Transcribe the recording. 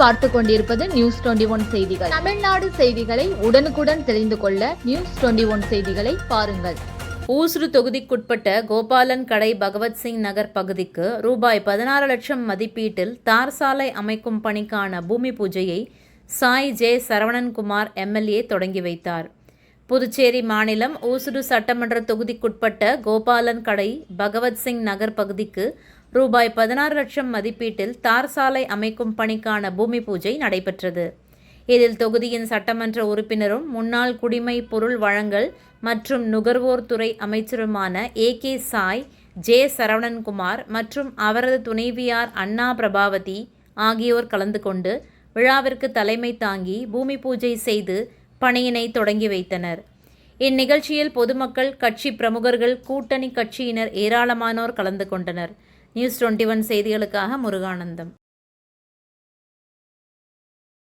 பார்த்து கொண்டிருப்பது news twenty one செய்திகள். தமிழ்நாடு செய்திகளை உடனுக்குடன் தெரிந்து கொள்ள நியூஸ் டுவெண்டி ஒன் செய்திகளை பாருங்கள். ஊசுடு தொகுதிக்குட்பட்ட கோபாலன் கடை பகவத்சிங் நகர் பகுதிக்கு ரூபாய் பதினாறு லட்சம் மதிப்பீட்டில் தார் சாலை அமைக்கும் பணிக்கான பூமி பூஜையை சாய் ஜே சரவணன்குமார் எம்எல்ஏ தொடங்கி வைத்தார். புதுச்சேரி மாநிலம் ஊசுடு சட்டமன்ற தொகுதிக்குட்பட்ட கோபாலன் கடை பகவத்சிங் நகர் பகுதிக்கு ரூபாய் பதினாறு லட்சம் மதிப்பீட்டில் தார் சாலை அமைக்கும் பணிக்கான பூமி பூஜை நடைபெற்றது. இதில் தொகுதியின் சட்டமன்ற உறுப்பினரும் முன்னாள் குடிமை பொருள் வழங்கல் மற்றும் நுகர்வோர் துறை அமைச்சருமான A K Sai J Saravanankumar மற்றும் அவரது துணைவியார் அண்ணா பிரபாவதி ஆகியோர் கலந்து கொண்டு விழாவிற்கு தலைமை தாங்கி பூமி பூஜை செய்து பணியினை தொடங்கி வைத்தனர். இந்நிகழ்ச்சியில் பொதுமக்கள் கட்சி பிரமுகர்கள் கூட்டணி கட்சியினர் ஏராளமானோர் கலந்து கொண்டனர். நியூஸ் டுவெண்ட்டி ஒன் செய்திகளுக்காக முருகானந்தம்.